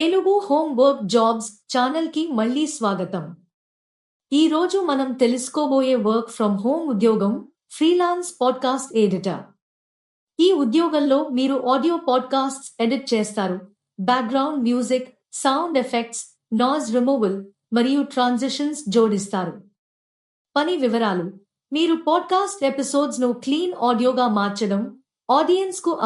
Telugu home work jobs ఛానల్కి మళ్ళీ స్వాగతం. ఈ రోజు మనం తెలుసుకోబోయే వర్క్ ఫ్రమ్ హోమ్ ఉద్యోగం ఫ్రీలాన్స్ పాడ్కాస్ట్ ఎడిటర్. ఈ ఉద్యోగంలో మీరు ఆడియో పాడ్కాస్ట్స్ ఎడిట్ చేస్తారు. Background music sound effects noise removal మరియు ట్రాన్సిషన్స్ జోడిస్తారు. పని వివరాలు. మీరు పాడ్కాస్ట్ ఎపిసోడ్స్ను క్లీన్ ఆడియోగా మార్చడం ఆడియన్స్కు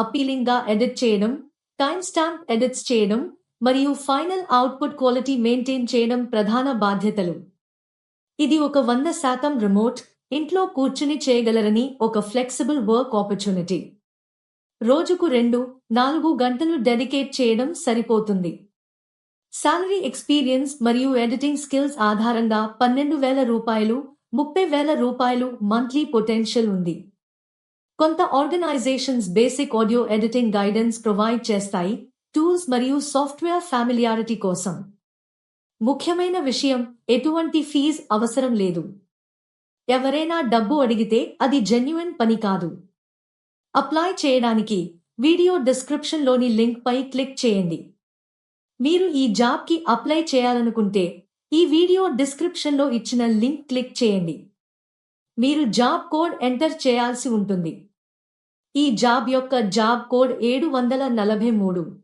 గా ఎడిట్ చేయడం టైమ్ స్టాంప్ ఎడిట్స్ చేయడం మరియు ఫైనల్ అవుట్పుట్ క్వాలిటీ మెయింటైన్ చేయడం ప్రధాన బాధ్యతలు. ఇది ఒక వంద శాతం రిమోట్ ఇంట్లో కూర్చుని చేయగలరని ఒక ఫ్లెక్సిబుల్ వర్క్ ఆపర్చునిటీ. రోజుకు రెండు నాలుగు గంటలు డెడికేట్ చేయడం సరిపోతుంది. శాలరీ ఎక్స్పీరియన్స్ మరియు ఎడిటింగ్ స్కిల్స్ ఆధారంగా పన్నెండు వేల రూపాయలు ముప్పై వేల రూపాయలు మంత్లీ పొటెన్షియల్ ఉంది. కొంత organisations basic audio editing guidance provide చేస్తాయి టూల్స్ మరియు సాఫ్ట్వేర్ ఫ్యామిలియారిటీ కోసం. ముఖ్యమైన విషయం ఎటువంటి ఫీజ్ అవసరం లేదు. ఎవరైనా డబ్బు అడిగితే అది జెన్యున్ పని కాదు. అప్లై చేయడానికి వీడియో డిస్క్రిప్షన్లోని లింక్పై క్లిక్ చేయండి. మీరు ఈ జాబ్కి అప్లై చేయాలనుకుంటే ఈ వీడియో డిస్క్రిప్షన్లో ఇచ్చిన లింక్ క్లిక్ చేయండి. మీరు జాబ్ కోడ్ ఎంటర్ చేయాల్సి ఉంటుంది. ఈ జాబ్ యొక్క జాబ్ కోడ్ ఏడు వందల నలభై మూడు.